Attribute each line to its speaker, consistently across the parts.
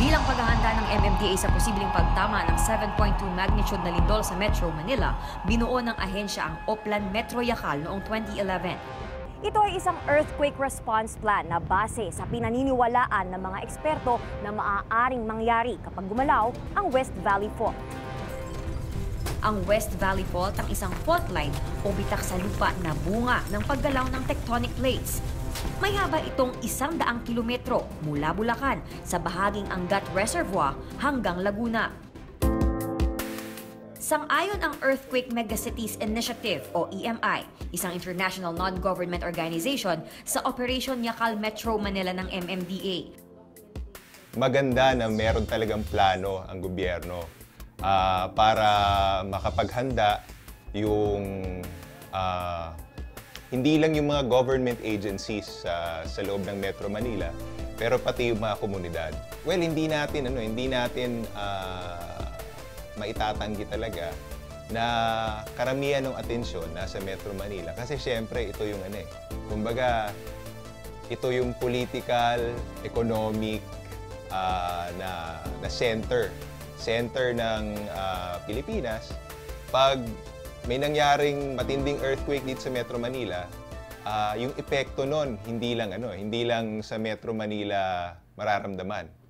Speaker 1: Bilang paghahanda ng MMDA sa posibleng pagtama ng 7.2 magnitude na lindol sa Metro Manila, binuo ng ahensya ang Oplan Metro Yakal noong 2011.
Speaker 2: Ito ay isang earthquake response plan na base sa pinaniniwalaan ng mga eksperto na maaaring mangyari kapag gumalaw ang West Valley Fault.
Speaker 1: Ang West Valley Fault ang isang fault line o bitak sa lupa na bunga ng paggalaw ng tectonic plates. May haba itong isang daang kilometro mula Bulacan sa bahaging Angat Reservoir hanggang Laguna. Sang-ayon ang Earthquake Megacities Initiative o EMI, isang international non-government organization sa Operation Yakal Metro Manila ng MMDA.
Speaker 3: maganda na meron talagang plano ang gobyerno ah, para makapaghanda yung ah, hindi lang yung mga government agencies sa sa loob ng Metro Manila pero pati yung mga komunidad. Well, hindi natin ano, hindi natin ah, maitatanggi talaga na karamihan ng atensyon nasa Metro Manila kasi syempre ito yung ano eh. Kumbaga ito yung political, economic ah, na, na center. Center ng ah, Pilipinas. Pag may nangyaring matinding earthquake dito sa Metro Manila, ah, yung epekto nun, hindi lang ano, hindi lang sa Metro Manila mararamdaman.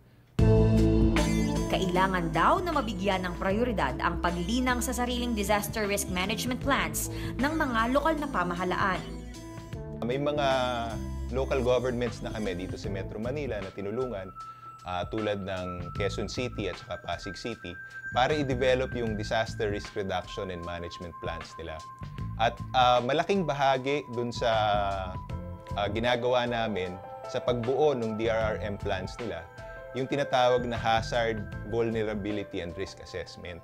Speaker 1: Kailangan daw na mabigyan ng prioridad ang paglinang sa sariling disaster risk management plans ng mga lokal na pamahalaan.
Speaker 3: May mga local governments na kami dito sa Metro Manila na tinulungan ah, tulad ng Quezon City at saka Pasig City para i-develop yung disaster risk reduction and management plans nila. At ah, malaking bahagi dun sa ah, ginagawa namin sa pagbuo ng DRRM plans nila, yung tinatawag na Hazard Vulnerability and Risk Assessment.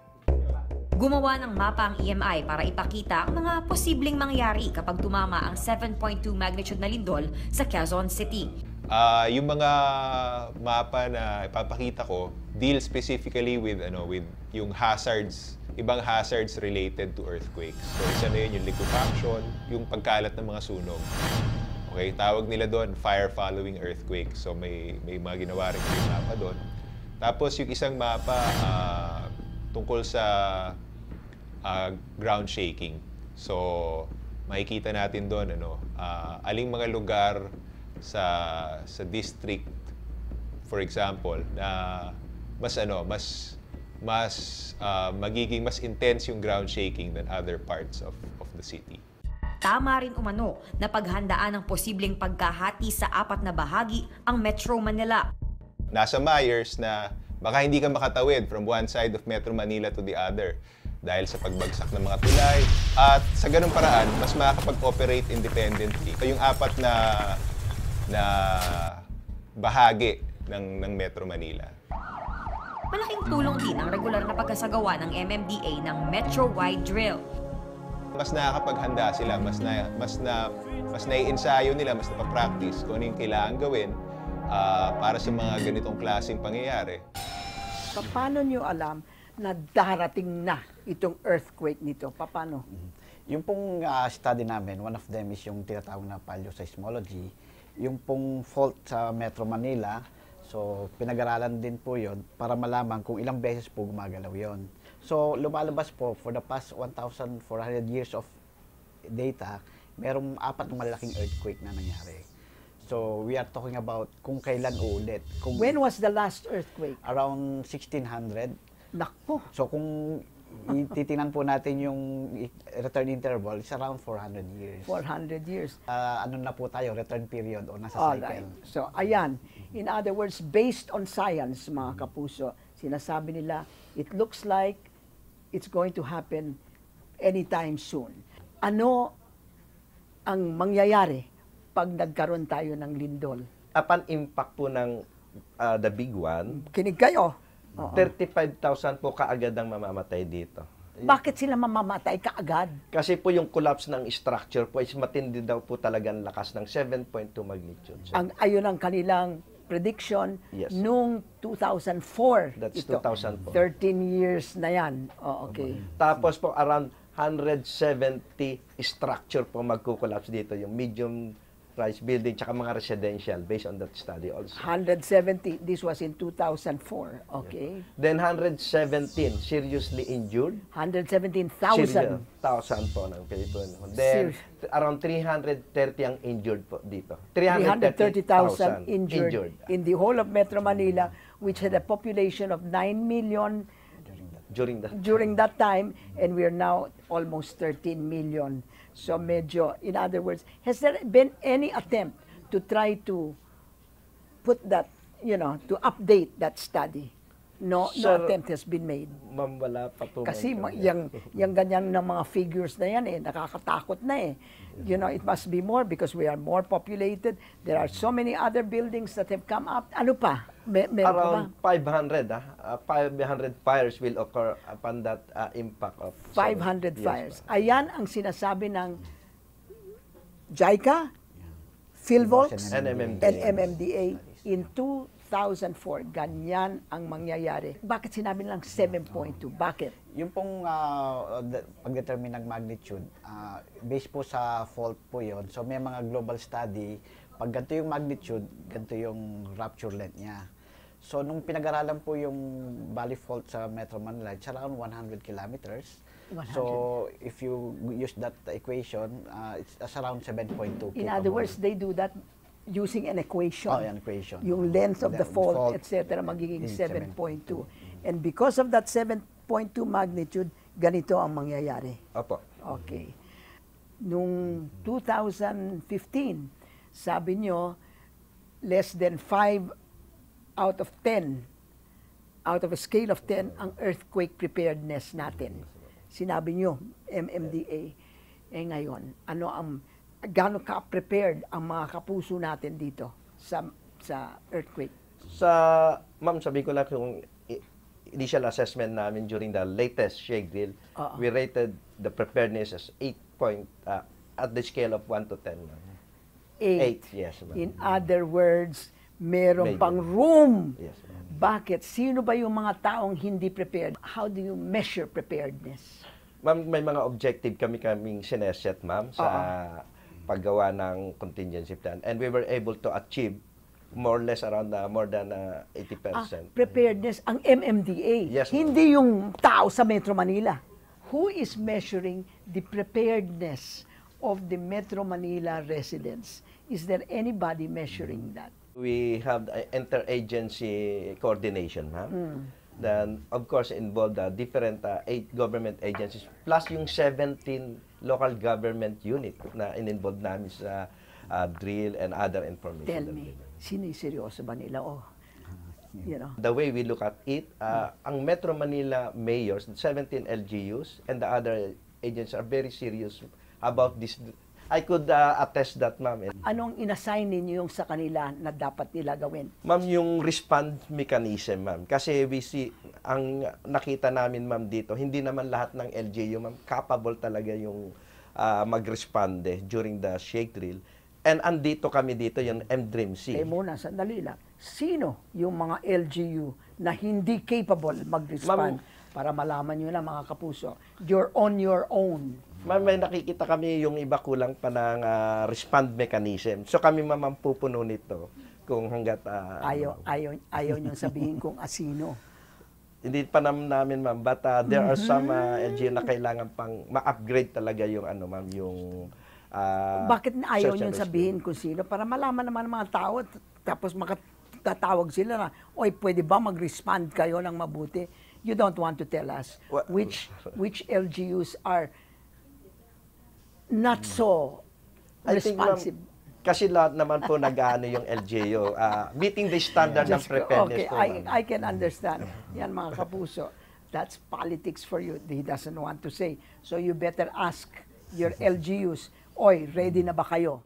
Speaker 1: Gumawa ng mapa ang EMI para ipakita ang mga posibleng mangyari kapag tumama ang 7.2 magnitude na lindol sa Quezon City.
Speaker 3: Ah, yung mga mapa na ipapakita ko deal specifically with ano with yung hazards, ibang hazards related to earthquakes. So isa na yun yung liquefaction, yung pagkalat ng mga sunog. Okay, tawag nila doon fire following earthquake. So may may mga ginawa rin yung mapa doon. Tapos yung isang mapa ah, tungkol sa ah, ground shaking. So makikita natin doon ano, ah, aling mga lugar sa sa district for example na mas ano mas mas ah, magiging mas intense yung ground shaking than other parts of of the city.
Speaker 1: Tama rin umano na paghandaan ng posibleng pagkahati sa apat na bahagi ang Metro Manila.
Speaker 3: Nasa Myers na baka hindi ka makatawid from one side of Metro Manila to the other dahil sa pagbagsak ng mga tulay at sa ganung paraan mas makakapag-operate independently. Yung apat na na bahagi ng ng Metro Manila.
Speaker 1: Malaking tulong din ang regular na pagkasagawa ng MMDA ng Metro-wide drill.
Speaker 3: mas nakakapaghanda sila, mas na mas na mas naiensayo nila, mas napapractice kung ano yung kailangan gawin ah, para sa mga ganitong klaseng pangyayari.
Speaker 4: Paano nyo alam na darating na itong earthquake nito? Paano?
Speaker 5: Yung pong ah, study namin, one of them is yung tinatawag na paleoseismology. Yung pong fault sa Metro Manila, so pinag-aralan din po yon para malaman kung ilang beses po gumagalaw yon. So lumalabas po, for the past 1,400 years of data, merong apat na malaking earthquake na nangyari. So we are talking about kung kailan uulit. Kung
Speaker 4: When was the last earthquake?
Speaker 5: around 1600,
Speaker 4: Nakpo.
Speaker 5: So kung i- titingnan po natin yung return interval, it's around 400 years.
Speaker 4: 400 years.
Speaker 5: Ah, ano na po tayo, return period o nasa
Speaker 4: Alright.
Speaker 5: cycle.
Speaker 4: So, ayan. In other words, based on science, mga kapuso, sinasabi nila, it looks like it's going to happen anytime soon. Ano ang mangyayari pag nagkaroon tayo ng lindol?
Speaker 6: upon impact po ng ah, the big one,
Speaker 4: Kinig kayo. Oo.
Speaker 6: 35,000 po kaagad ang mamamatay dito.
Speaker 4: Bakit sila mamamatay kaagad?
Speaker 6: Kasi po yung collapse ng structure po is matindi daw po talaga ang lakas ng 7.2 magnitude. So,
Speaker 4: Ang ayon ang kanilang prediction
Speaker 6: Yes.
Speaker 4: nung 2004.
Speaker 6: That's
Speaker 4: ito.
Speaker 6: 2000 po.
Speaker 4: 13 years na yan. Oh, okay.
Speaker 6: Tapos po around 170 structure po magkukollapse dito. Yung medium rise building tsaka mga residential based on that study also.
Speaker 4: 170, this was in 2004, okay?
Speaker 6: Then 117 seriously injured.
Speaker 4: 117,000.
Speaker 6: 1,000 po ng Pilipino. Then t- around 330 ang injured po dito.
Speaker 4: 330,000 injured,
Speaker 6: injured
Speaker 4: in the whole of Metro Manila, which had a population of 9 million
Speaker 6: during the
Speaker 4: during that time, and we are now almost 13 million. So medyo, in other words, has there been any attempt to try to put that, you know, to update that study? No, no
Speaker 6: Sir,
Speaker 4: attempt has been made.
Speaker 6: Ma'am, wala pa po.
Speaker 4: Kasi yung, yung ganyan ng mga figures na yan eh, nakakatakot na eh. You know, it must be more because we are more populated. There are so many other buildings that have come up. Ano pa? May, meron pa ba?
Speaker 6: Around 500, ah, uh, 500 fires will occur upon that uh, impact of
Speaker 4: 500
Speaker 6: Yes,
Speaker 4: fires.
Speaker 6: ma'am.
Speaker 4: Ayan ang sinasabi ng JICA, PhilVolks,
Speaker 6: And MMDA.
Speaker 4: and MMDA in 2004. Ganyan ang mangyayari. Bakit sinabi nilang 7.2? Bakit?
Speaker 5: Yung pong ah, de- pag-determine ng magnitude, ah, based po sa fault po yon. So may mga global study, pag ganito yung magnitude, ganito yung rupture length niya. So nung pinag-aralan po yung valley fault sa Metro Manila, it's around 100 kilometers.
Speaker 4: 100.
Speaker 5: So if you use that equation, ah, it's, it's around 7.2
Speaker 4: In other words, they do that using an equation.
Speaker 5: Oh, an equation.
Speaker 4: Yung length of the
Speaker 5: The
Speaker 4: fault,
Speaker 5: fault
Speaker 4: etc., magiging
Speaker 5: is
Speaker 4: 7.2. And because of that 7.2 magnitude, ganito ang mangyayari.
Speaker 6: Opo.
Speaker 4: Okay. Nung 2015, sabi nyo, less than 5 out of 10, out of a scale of 10, ang earthquake preparedness natin. Sinabi nyo, MMDA. Eh ngayon, ano ang, gaano ka-prepared ang mga kapuso natin dito sa, sa earthquake?
Speaker 6: Sa, ma'am, sabi ko lang kung i- initial assessment namin during the latest shake drill,
Speaker 4: Oo.
Speaker 6: we rated the preparedness as 8 point, uh, at the scale of 1 to 10. ma'am.
Speaker 4: Eight.
Speaker 6: Eight, yes, ma'am.
Speaker 4: In other words, meron
Speaker 6: Medyo.
Speaker 4: pang room.
Speaker 6: Yes.
Speaker 4: Bakit? Sino ba yung mga taong hindi prepared? How do you measure preparedness?
Speaker 6: Ma'am, may mga objective kami kaming sineset, ma'am, sa paggawa ng contingency plan. And we were able to achieve more or less around uh, more than uh, 80%.
Speaker 4: Ah, preparedness, ang MMDA.
Speaker 6: Yes,
Speaker 4: hindi yung tao sa Metro Manila. Who is measuring the preparedness of the Metro Manila residents? Is there anybody measuring that?
Speaker 6: We have uh, interagency coordination, ma'am. Then, of course, involved uh, different uh, eight government agencies plus yung 17 local government unit na in-involve namin sa uh, drill and other information.
Speaker 4: Tell me,
Speaker 6: we-
Speaker 4: siniseryoso ba nila? Oh, you know,
Speaker 6: The way we look at it, uh, ang Metro Manila mayors, the 17 LGUs, and the other agencies are very serious about this. I could uh, attest that, ma'am.
Speaker 4: Anong inassign ninyo yung sa kanila na dapat nila gawin?
Speaker 6: Ma'am, yung respond mechanism, ma'am. Kasi we see, ang nakita namin, ma'am, dito, hindi naman lahat ng LGU, ma'am, capable talaga yung uh, mag-responde during the shake drill. And andito kami dito, yung M-Dream-C.
Speaker 4: Eh muna, sandali lang. Sino yung mga LGU na hindi capable mag-respond? Para malaman nyo na mga kapuso. You're on your own.
Speaker 6: Ma'am, may nakikita kami yung iba kulang pa ng ah, respond mechanism. So kami, ma'am, ang pupuno nito kung hanggat... ah,
Speaker 4: Ayaw, ayaw, ayaw nyo sabihin kung asino.
Speaker 6: Hindi pa naman namin, ma'am. But uh, there are some uh,
Speaker 4: Mm-hmm.
Speaker 6: LGU na kailangan pang ma-upgrade talaga yung ano, ma'am, yung... uh,
Speaker 4: Bakit na ayaw
Speaker 6: rescue.
Speaker 4: sabihin kung sino? Para malaman naman ng mga tao tapos makatatawag sila na, Oy, pwede ba mag-respond kayo ng mabuti? You don't want to tell us
Speaker 6: Wa-
Speaker 4: which which LGUs are not so
Speaker 6: I think,
Speaker 4: responsive.
Speaker 6: Kasi lahat naman po nag-ano yung LGU. uh, meeting the standard ng
Speaker 4: Just-
Speaker 6: preparedness
Speaker 4: okay, I. I can understand. Yan mga kapuso. That's politics for you. He doesn't want to say. So you better ask your LGUs, Oy, ready na ba kayo?